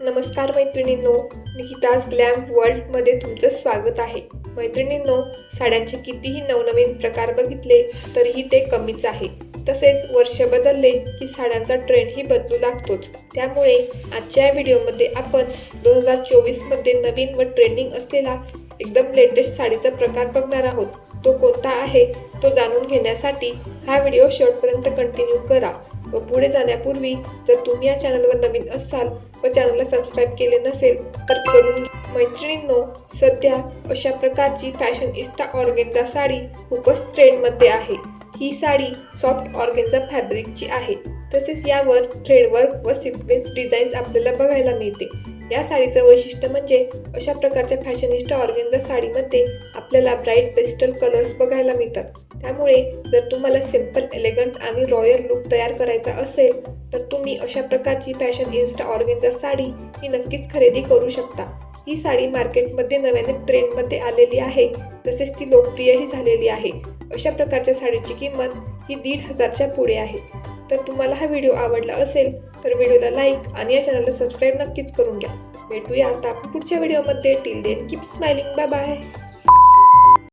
नमस्कार मैत्रिणींनो निकिताज ग्लॅम वर्ल्डमध्ये तुमचं स्वागत आहे. मैत्रिणींनो साड्यांचे कितीही नवनवीन प्रकार बघितले तरीही ते कमीच आहे. तसेच वर्ष बदलले की साड्यांचा ट्रेंडही बदलू लागतोच. त्यामुळे आजच्या या व्हिडिओमध्ये आपण दोन हजार चोवीसमध्ये नवीन व ट्रेंडिंग असलेला एकदम लेटेस्ट साडीचा प्रकार बघणार आहोत. तो कोणता आहे तो जाणून घेण्यासाठी हा व्हिडिओ शेवटपर्यंत कंटिन्यू करा. व पुढे जाण्यापूर्वी जर तुम्ही या चॅनलवर नवीन असाल व चॅनलला सबस्क्राईब केले नसेल तर करून मैत्रिणींनो सध्या अशा प्रकारची फॅशन इस्टा ऑर्गेनचा साडी खूपच ट्रेंडमध्ये आहे. ही साडी सॉफ्ट ऑर्गेनचा फॅब्रिकची आहे. तसेच यावर थ्रेडवर्क व सिक्वेन्स डिझाईन्स आपल्याला बघायला मिळते. या साडीचं वैशिष्ट्य म्हणजे अशा प्रकारच्या फॅशनिस्टा ऑर्गेन्झा साडीमध्ये आपल्याला ब्राईट पेस्टल कलर्स बघायला मिळतात. त्यामुळे जर तुम्हाला सिंपल एलिगंट आणि रॉयल लुक तयार करायचा असेल तर तुम्ही अशा प्रकारची फॅशन इन्स्टा ऑर्गेन्झा साडी ही नक्कीच खरेदी करू शकता. ही साडी मार्केटमध्ये नव्याने ट्रेंडमध्ये आलेली आहे. तसेच ती लोकप्रियही झालेली आहे. अशा प्रकारच्या साडीची किंमत ही दीड हजारच्या पुढे आहे. तर तुम्हाला हा व्हिडिओ आवडला असेल तर व्हिडिओला लाईक आणि या चॅनलला सबस्क्राईब नक्कीच करून घ्या. भेटूया आता पुढच्या व्हिडिओमध्ये till then keep smiling bye bye